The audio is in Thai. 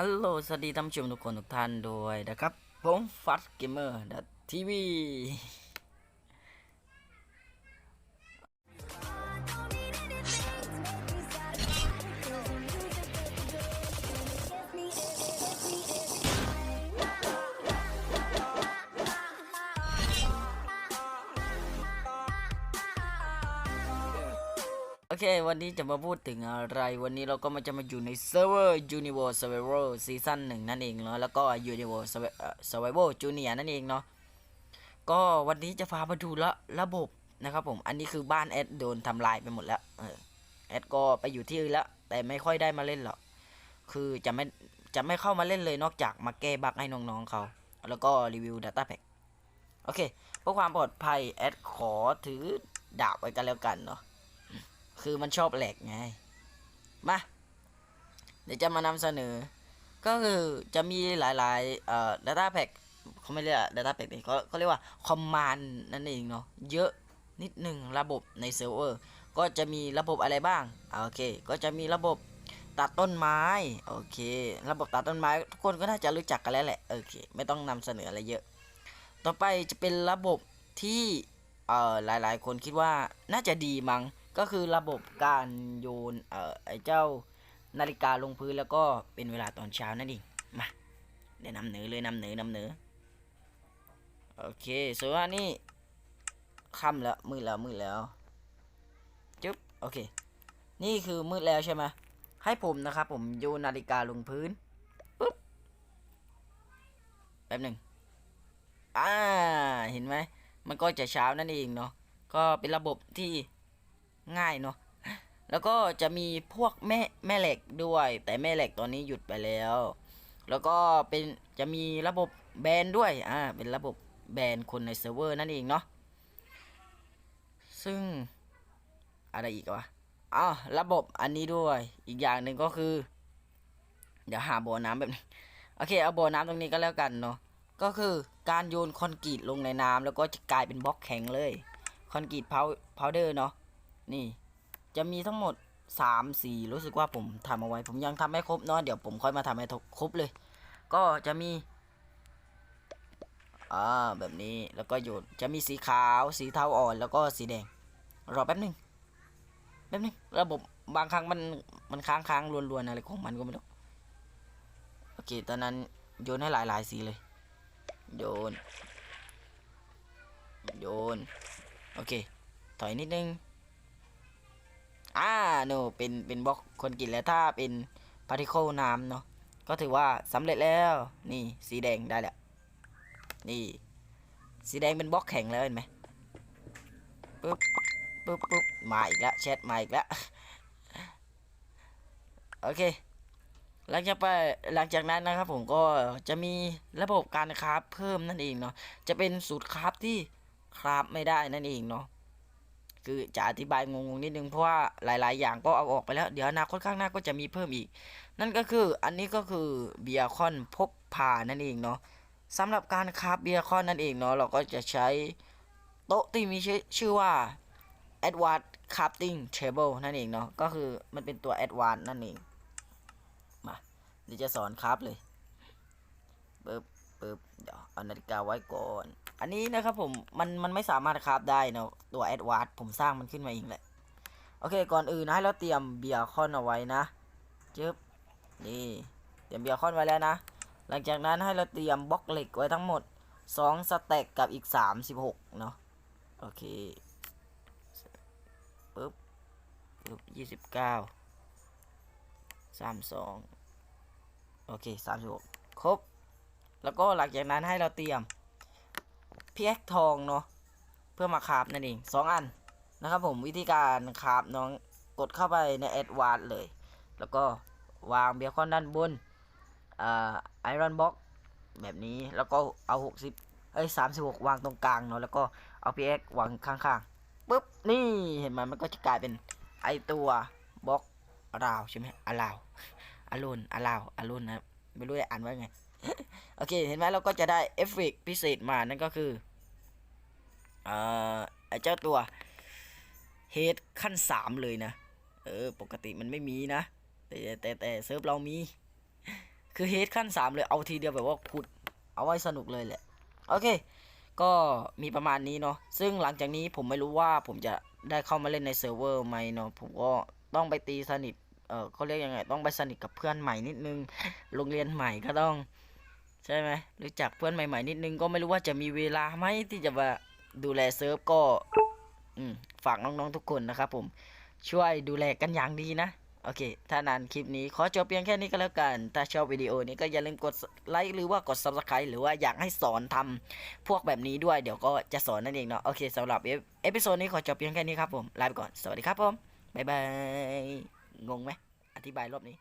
ฮัลโหล สวัสดีท่านผู้ชมทุกคนทุกท่านด้วยนะครับ ผมฟัสเกมเมอร์ดัทีวี โอเค วันนี้จะมาพูดถึงอะไร วันนี้เราก็มาจะมาอยู่ในเซิร์ฟเวอร์ Universe Survival ซีซั่นหนึ่งนั่นเองเนาะ แล้วก็ Universe Survi- เอ่อ Survival Junior นั่นเองเนาะ ก็วันนี้จะพามาดูละระบบนะครับผม อันนี้คือบ้านแอดโดนทำลายไปหมดแล้วเออแอดก็ไปอยู่ที่อื่นแล้ว แต่ไม่ค่อยได้มาเล่นหรอก คือจะไม่จะไม่เข้ามาเล่นเลยนอกจากมาแก้บั๊กให้น้องๆเขา แล้วก็รีวิว Data Pack โอเค เพื่อความปลอดภัยแอดขอถือดาบไว้กันแล้วกันเนาะ คือมันชอบแหลกไง มา เดี๋ยวจะมานำเสนอ ก็คือจะมีหลายๆเอ่อ data pack เขาไม่เรียก data pack นี่เขาเขาเรียกว่า command นั่นเองเนาะ เยอะนิดหนึ่งระบบในเซิร์ฟเวอร์ ก็จะมีระบบอะไรบ้างอโอเค ก็จะมีระบบตัดต้นไม้ โอเค ระบบตัดต้นไม้ ทุกคนก็น่าจะรู้จักกันแล้วแหละ โอเค ไม่ต้องนำเสนออะไรเยอะ ต่อไปจะเป็นระบบที่เอ่อหลายๆ คนคิดว่าน่าจะดีมั้ง ก็คือระบบการโยนเอ่อไอเจ้านาฬิกาลงพื้นแล้วก็เป็นเวลาตอนเช้านั่นเองมาเดี๋ยวนำเหนือเลยนำเหนือนำเหนือโอเคส่วนว่านี่ค่ำแล้วมืดแล้วมืดแล้วจุ๊บโอเค นี่คือมืดแล้วใช่ไหมให้ผมนะครับผมโยนนาฬิกาลงพื้นปุ๊บแป๊บหนึ่งอ่าเห็นไหมมันก็จะเช้านั่นเองเนาะก็เป็นระบบที่ ง่ายเนาะแล้วก็จะมีพวกแม่แม่เหล็กด้วย แต่แม่เหล็กตอนนี้หยุดไปแล้ว แล้วก็เป็นจะมีระบบแบนด้วยอ่าเป็นระบบแบนคนในเซิร์ฟเวอร์นั่นเองเนาะซึ่งอะไรอีกวะอ๋อระบบอันนี้ด้วยอีกอย่างหนึ่งก็คือ เดี๋ยวหาบ่อน้ำแบบนี้โอเคเอาบ่อน้ำตรงนี้ก็แล้วกันเนาะก็คือการโยนคอนกรีตลงในน้ำแล้วก็จะกลายเป็นบล็อกแข็งเลยคอนกรีตพาวพาวเดอร์เนาะ นี่ จะมีทั้งหมดสามสี่รู้สึกว่าผมทำเอาไว้ ผมยังทำไม่ครบเนาะเดี๋ยวผมค่อยมาทำให้ครบเลย ก็จะมีอ่าแบบนี้แล้วก็โยนจะมีสีขาวสีเทาอ่อน แล้วก็สีแดง รอแป๊บนึงแป๊บนึงระบบบางครั้งมันมันค้างค้างๆรวนๆอะไรของมันก็ไม่รู้โอเคตอนนั้นโยนให้หลายๆสีเลย โยน โยน โอเค ถอยนิดนึง อ่าโนเป็นเป็นบล็อกคนกินแล้วถ้าเป็นพาร์ติเคิลน้ำเนาะก็ถือว่าสำเร็จแล้วนี่สีแดงได้แล้วนี่ สีแดงเป็นบล็อกแข็งแล้วเห็นไหมปึ๊บปึ๊บปึ๊บมาอีกแล้วแชทมาอีกแล้วโอเค หลังจากไปหลังจากนั้นนะครับผมก็จะมีระบบการคราฟเพิ่มนั่นเองเนาะจะเป็นสูตรคราฟที่คราฟไม่ได้นั่นเองเนาะ คือจะอธิบายงงๆนิดนึงเพราะว่าหลาย ๆ อย่างก็เอาออกไปแล้ว เดี๋ยวอนาคตข้างหน้าก็จะมีเพิ่มอีก นั่นก็คืออันนี้ก็คือเบียคอนพกพานั่นเองเนาะสำหรับการคราฟเบียคอนนั่นเองเนาะเราก็จะใช้โต๊ะที่มีชื่อว่า Advanced Crafting Table นั่นเองเนาะก็คือมันเป็นตัว Advanced นั่นเองมาเดี๋ยวจะสอนคราฟเลยปึ๊บปึ๊บเดี๋ยวเอานาฬิกาไว้ก่อน อันนี้นะครับผมมันมันไม่สามารถคราฟได้เนาะตัว Advanced ผมสร้างมันขึ้นมาเองแหละ โอเค ก่อนอื่นนะให้เราเตรียมเบียร์คอนเอาไว้นะจึ๊บนี่เตรียมเบียร์คอนไว้แล้วนะ หลังจากนั้นให้เราเตรียมบล็อกเหล็กไว้ทั้งหมด2สแต็กกับอีก 36 เนาะโอเคปึ๊บปึ๊บยี่สิบเก้าสามสองโอเคสามสิบหกครบ แล้วก็หลังจากนั้นให้เราเตรียม เพียกทองเนาะเพื่อมาคาบนั่นเองสองอันนะครับผมวิธีการคาบน้องกดเข้าไปในแอดวานเลย แล้วก็วางเบียคอนด้านบนไอรอนบ็อกแบบนี้แล้วก็เอาหกสิบเอ้ยสามสิบหกวางตรงกลางเนาะแล้วก็เอาพีเอ็กวางข้างๆปุ๊บนี่เห็นไหมมันก็จะกลายเป็นไอตัวบล็อกราวใช่ไหมอลาวอลุนอลาวอลุนนะไม่รู้จะอ่านว่าไง โอเค เห็นไหมเราก็จะได้เอฟเฟกพิเศษมานั่นก็คือ เจ้าตัวเฮดขั้นสามเลยนะ เออ ปกติมันไม่มีนะ แต่แต่แต่เซิร์ฟเรามี คือเฮดขั้นสามเลยเอาทีเดียวแบบว่าขุด เอาไว้สนุกเลยแหละ โอเค ก็มีประมาณนี้เนาะ ซึ่งหลังจากนี้ผมไม่รู้ว่าผมจะได้เข้ามาเล่นในเซิร์ฟเวอร์ไหมเนาะ ผมก็ต้องไปตีสนิท เออเขาเรียกยังไง ต้องไปสนิทกับเพื่อนใหม่นิดนึง โรงเรียนใหม่ก็ต้อง ใช่ไหมรู้จักเพื่อนใหม่ๆนิดนึงก็ไม่รู้ว่าจะมีเวลาไหมที่จะมา ดูแลเซิร์ฟก็ฝากน้องๆทุกคนนะครับผมช่วยดูแลกันอย่างดีนะ โอเค ถ้านานคลิปนี้ ขอจบเพียงแค่นี้ก็แล้วกัน ถ้าชอบวิดีโอนี้ก็อย่าลืมกดไลค์หรือว่ากด subscribe หรือว่าอยากให้สอนทำพวกแบบนี้ด้วยเดี๋ยวก็จะสอนนั่นเองเนาะโอเคสำหรับเอเอพิโซดนี้ขอจบเพียงแค่นี้ครับผมลาไปก่อน สวัสดีครับผมบ๊ายบายงงไหมอธิบายรอบนี้